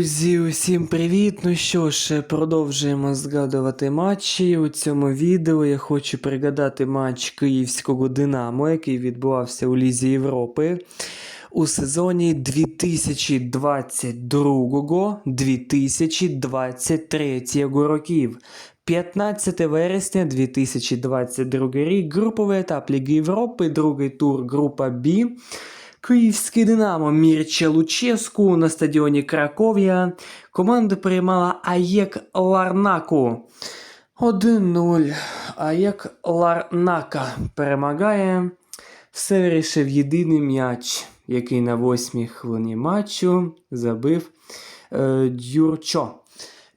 Друзі, усім привіт! Ну що ж, продовжуємо згадувати матчі. У цьому відео я хочу пригадати матч київського Динамо, який відбувався у Лізі Європи у сезоні 2022-2023 років. 15 вересня 2022 рік, груповий етап Ліги Європи, другий тур група Б. Київський Динамо Мірча Луческу на стадіоні Краков'я. Команда приймала АЄК Ларнаку. 1-0. АЄК Ларнака перемагає. Все вирішив єдиний м'яч, який на восьмій хвилині матчу забив е, Дюрчо.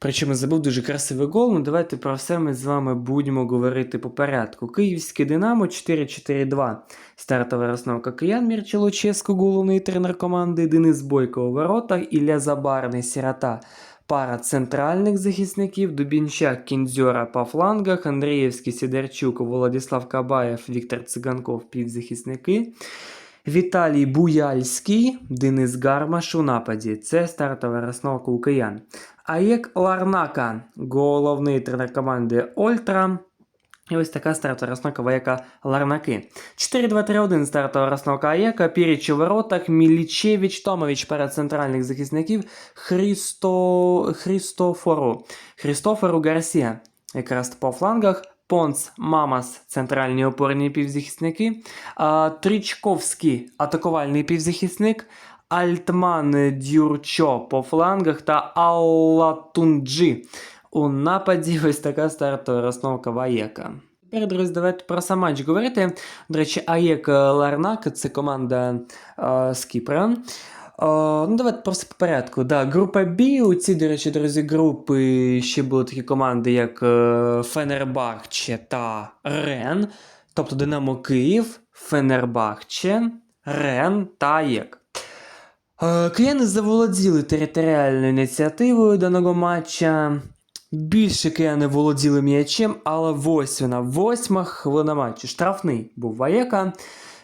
Причому забув дуже красивий гол. Ну давайте про все ми з вами будемо говорити по порядку. Київське Динамо 4-4-2. Стартова розновка киян Мірча Луческу, головний тренер команди, Денис Бойко у воротах, Ілля Забарний, Сірота. Пара центральних захисників, Дубінчак, Кінзьора по флангах, Андрієвський, Сідерчук, Владислав Кабаєв, Віктор Циганков, півзахисники. Віталій Буяльський, Денис Гармаш у нападі. Це стартова розновка у киян. Аєк Ларнака, головний тренер команди Ольтра. І ось така стартова розновка Ваєка Ларнаки. 4-2-3-1 стартова розновка Аєка, Піріч у воротах, Мілічевич, Томович перед центральних захисників, Христо... Христофору. Христофору Гарсія. Якраз по флангах. Понц, Мамас, центральні опорні півзахисники, а, Тричковський, атакувальний півзахисник, Альтман Дюрчо по флангах та Аллатунджі. У нападі ось така стартова розновка Ваєка. Тепер, друзі, давайте про сам матч говорити. До речі, АЄК Ларнак це команда е, з Кіпра. Ну, давайте просто по порядку. Да, група Б. У цій, до речі, друзі, групи ще були такі команди, як е, Фенербахче та Рен. Тобто Динамо Київ, Фенербахче, Рен та АЄК. Е, Кияни заволоділи територіальною ініціативою даного матча. Більше кияни володіли м'ячем, але ось вона, восьма хвилина матчу. Штрафний був Ваєка.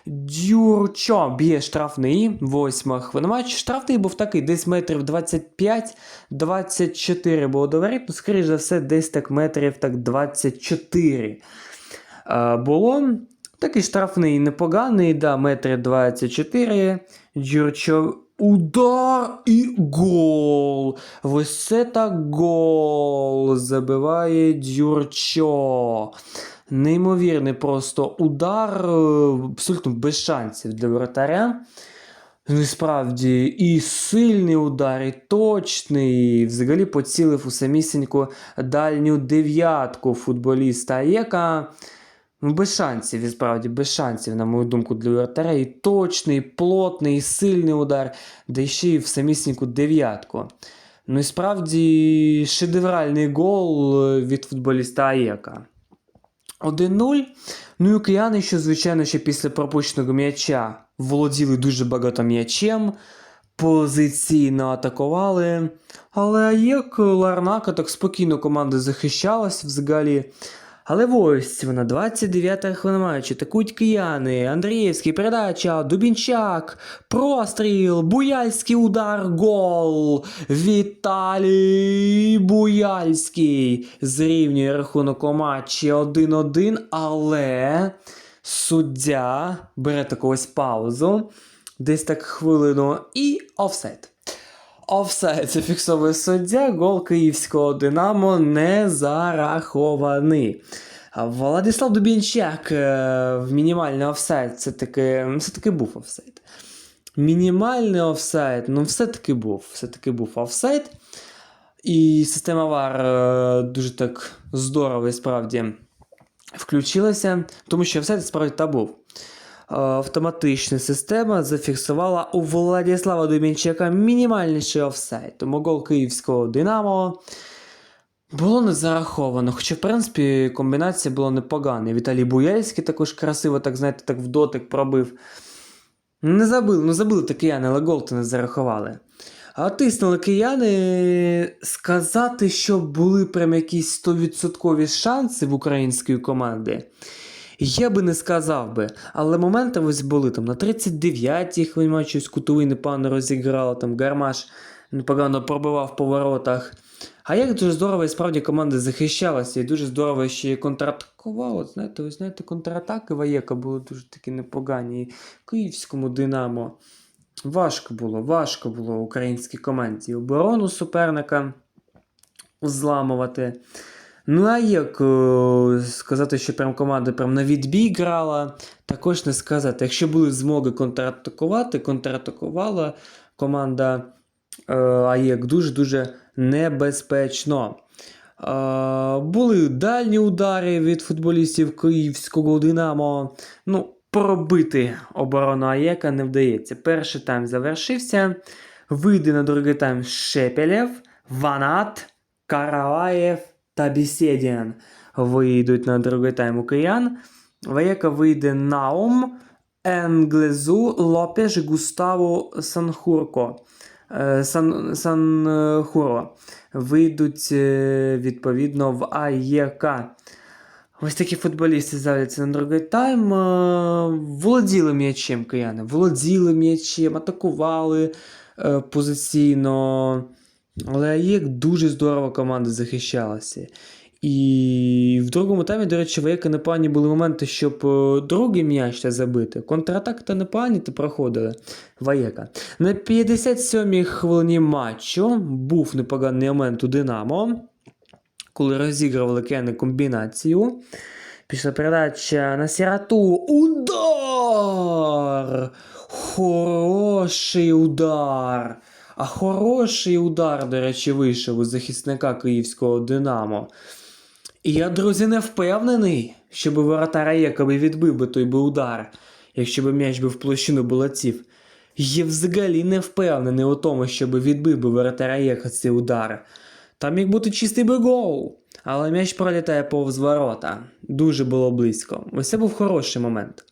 Дюрчо б'є штрафний, восьма хвилина матчу. Штрафний був такий, десь метрів 25-24 було до воріт, ну, скоріш за все, десь так метрів так 24 е, було. Такий штрафний непоганий, да, метри 24. Дюрчо Удар і гол. Ось це так гол. Забиває Дюрчо. Неймовірний просто удар, е, абсолютно без шансів для воротаря. Ну, і сильний удар, і точний. І взагалі поцілив у самісіньку дальню дев'ятку футболіста Єка. Ну, без шансів, і справді, без шансів, на мою думку, для вратаря. І точний, і плотний, і сильний удар, де ще й в самісіньку дев'ятку. Ну і справді шедевральний гол е, від футболіста Аєка. 1-0. Ну і кияни, що, звичайно, ще після пропущеного м'яча володіли дуже багато м'ячем, позиційно атакували. Але як Ларнака так спокійно команда захищалась взагалі. Але ось вона, 29-та хвилина матчу, атакують кияни, Андріївський, передача, Дубінчак, простріл, Буяльський удар, гол. Віталій Буяльський зрівнює рахунок у матчі 1-1, але суддя бере таку ось паузу, десь так хвилину, і офсайд. Офсайд зафіксовує суддя, гол київського Динамо не зарахований. Владислав Дубінчак е, в мінімальний офсайд це таки, ну, все-таки був офсайд. Мінімальний офсайд, ну все-таки був. Все-таки був офсайд. І система VAR е, дуже так здорово і справді включилася, тому що офсайд справді та був. Е, Автоматична система зафіксувала у Владислава Дубінчака мінімальніший офсайд. Тому гол київського Динамо було не зараховано. Хоча, в принципі, комбінація була непогана. Віталій Буяльський також красиво, так знаєте, так в дотик пробив. Не забили, ну забили то кияни, але гол то не зарахували. А тиснули кияни сказати, що були прям якісь 100% шанси в української команди. Я би не сказав би, але моменти ось були там на 39-й хвилині з кутовий непогано розіграли, там Гармаш непогано пробивав по воротах. А як дуже здорово і справді команда захищалася, і дуже здорово ще контратакувала. Знаєте, ви знаєте, контратаки Ваєка були дуже такі непогані. І Київському Динамо. Важко було, важко було українській команді оборону суперника зламувати. Ну, а як е, сказати, що прям команда прям на відбій грала, також не сказати. Якщо були змоги контратакувати, контратакувала команда е, АЄК дуже-дуже небезпечно. Е, були дальні удари від футболістів київського Динамо. Ну, пробити оборону АЄКа не вдається. Перший тайм завершився. Вийде на другий тайм Шепелєв, Ванат, Караваєв та Бісєдіан вийдуть на другий тайм у киян. Ваєка вийде Наум, Енглезу, Лопеш, Густаво, Санхурко. Е, Сан, Санхуро вийдуть е, відповідно в АЄК. Ось такі футболісти з'являться на другий тайм. Е, Володіли м'ячем кияни, володіли м'ячем, атакували е, позиційно. Але як дуже здорово команда захищалася. І в другому таймі, до речі, Ваєка непогані були моменти, щоб е, другий м'яч та забити. Контратаки та непогані та проходили. Ваєка. На 57-й хвилині матчу був непоганий момент у Динамо, коли розігрували кени комбінацію. Після передача на сіроту. Удар! Хороший удар! А хороший удар, до речі, вийшов у захисника київського Динамо. І я, друзі, не впевнений, щоб воротар якоби відбив би той би удар, якщо б м'яч би в площину булаців. Я взагалі не впевнений у тому, щоб відбив би воротар Аєка цей удар. Там міг бути чистий би гол, але м'яч пролітає повз ворота. Дуже було близько. Ось це був хороший момент.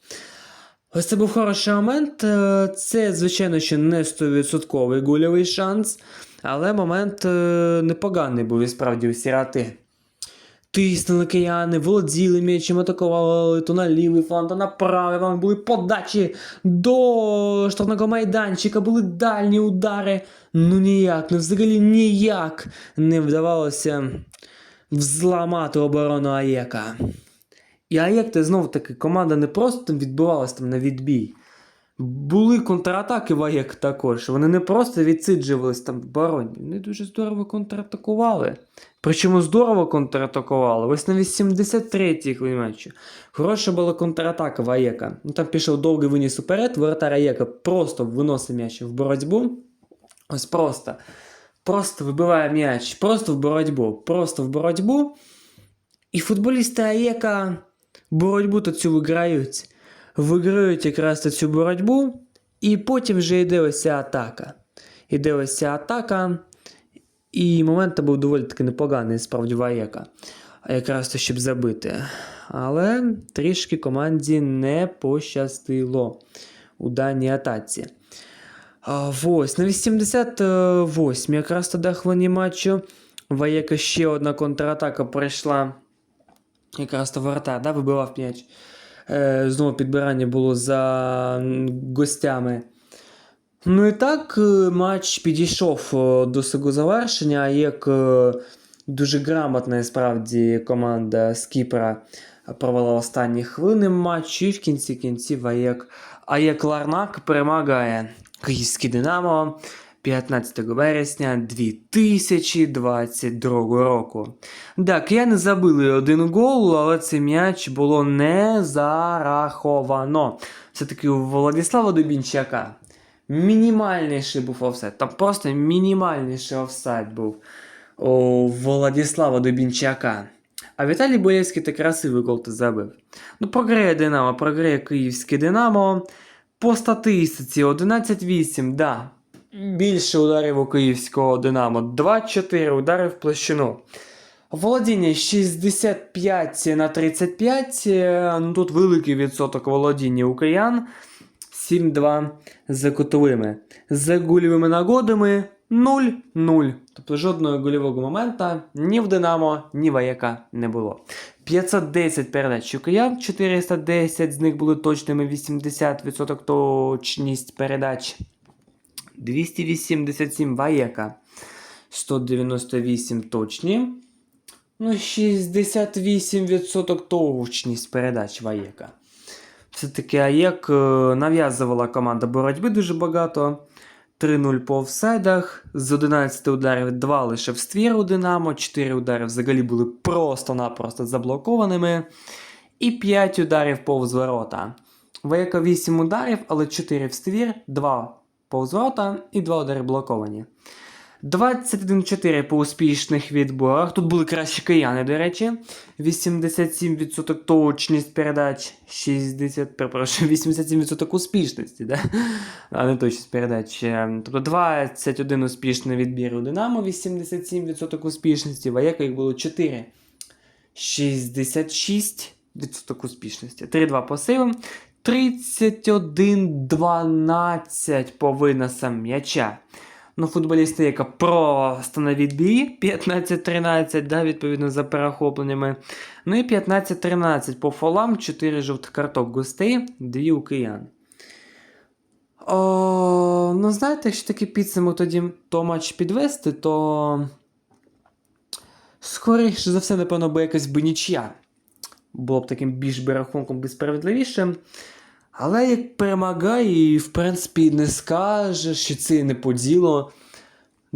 Ось це був хороший момент. Е, Це, звичайно, ще не 100% гольовий шанс, але момент е, непоганий був і справді у сіроти. Тиснули кияни, володіли м'ячем, атакували то на лівий фланг, то на правий фланг, були подачі до штрафного майданчика, були дальні удари. Ну ніяк, ну взагалі ніяк не вдавалося взламати оборону Аєка. І Аєк, ти знов таки, команда не просто там відбивалась там на відбій. Були контратаки в Аєк також. Вони не просто відсиджувались там в обороні. Вони дуже здорово контратакували. Причому здорово контратакували. Ось на 83-й хвилині матчу. Хороша була контратака в Аєка. Ну, там пішов довгий виніс уперед, воротар Аєка просто виносить м'яч в боротьбу. Ось просто. Просто вибиває м'яч, просто в боротьбу, просто в боротьбу. І футболісти Аєка боротьбу то цю виграють. Виграють якраз та цю боротьбу, і потім вже йде ось ця атака. Іде ось ця атака, і момент був доволі таки непоганий, справді Ваєка. Якраз то, щоб забити. Але трішки команді не пощастило у даній атаці. А, Ось, на 88 якраз тоді хвилині матчу. Ваєка ще одна контратака пройшла. Якраз то ворота, да, вибивав м'яч. Е, знову підбирання було за гостями. Ну і так, е, матч підійшов е, до свого завершення, як е, дуже грамотна і справді команда з Кіпра провела останні хвилини матчу, і в кінці кінців Аєк, Аєк Ларнак перемагає Київський Динамо 15 вересня 2022 року. Так, я не забили один гол, але цей м'яч було не зараховано. Все-таки у Владислава Дубінчака мінімальніший був офсайд. Там просто мінімальніший офсайд був у Владислава Дубінчака. А Віталій Боєвський та красивий гол ти забив. Ну, програє Динамо, програє Київське Динамо. По статистиці 11-8, да. Більше ударів у київського Динамо. 2-4 удари в площину. Володіння 65 на 35. е, Ну, тут великий відсоток володіння у киян. 7-2 за кутовими. За гольовими нагодами 0-0. Тобто жодного гольового момента ні в Динамо, ні в Аяка не було. 510 передач у киян, 410 з них були точними, 80% точність передач. 287 Ваєка. 198 точні. Ну, 68% точність передач Ваєка. Все-таки Аєк е, нав'язувала команда боротьби дуже багато. 3-0 по офсайдах. З 11 ударів 2 лише в ствір у Динамо, 4 удари взагалі були просто-напросто заблокованими. І 5 ударів повз ворота. Вояка 8 ударів, але 4 в ствір, 2 повз ворота і 2 удари блоковані. 21-4 по успішних відборах. Тут були кращі кияни, до речі. 87% точність передач, 60, перепрошую, 87% успішності, да? а не точність передач. Е, Тобто 21 успішний відбір у Динамо, 87% успішності, в Аєко їх було 4. 66% успішності. 3-2 по сейвам. 31-12 по виносам м'яча. Ну, футболісти, яка просто на відбій, 15-13, да, відповідно за перехопленнями. Ну і 15-13 по фолам, 4 жовтих карток гостей, 2 у киян. О, ну, знаєте, якщо такий підсумок тоді то матч підвести, то скоріше за все, напевно, би якась би нічия. Було б таким більш би рахунком би справедливішим. Але як перемагає, і в принципі не скажеш, що це не по ділу.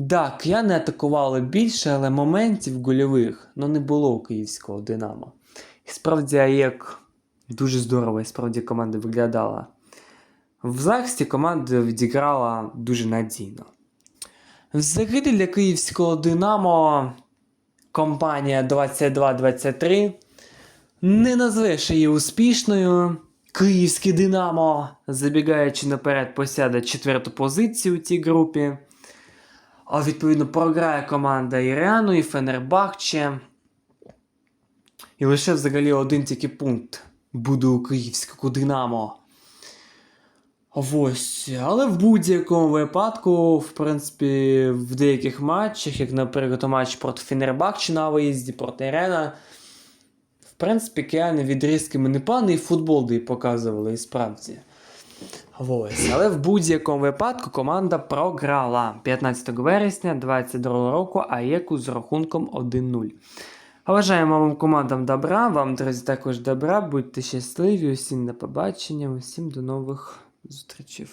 Так, я не атакували більше, але моментів гольових ну, не було у київського Динамо. І справді, як дуже здорово, і справді команда виглядала. В захисті команда відіграла дуже надійно. Взагалі для київського Динамо компанія 22-23 не назвеш її успішною. Київське Динамо, забігаючи наперед, посяде четверту позицію у цій групі. А відповідно програє команда Ірану і Фенербахче. І лише взагалі один тільки пункт буде у київського Динамо. Ось. Але в будь-якому випадку, в принципі, в деяких матчах, як, наприклад, матч проти Фенербахче на виїзді проти Ірена, принципі, кияни відрізками непоганий футбол де показували і справді. Ось. Але в будь-якому випадку команда програла 15 вересня 2022 року АЄКу з рахунком 1-0. Бажаємо вам командам добра, вам, друзі, також добра, будьте щасливі, усім на побачення, усім до нових зустрічей.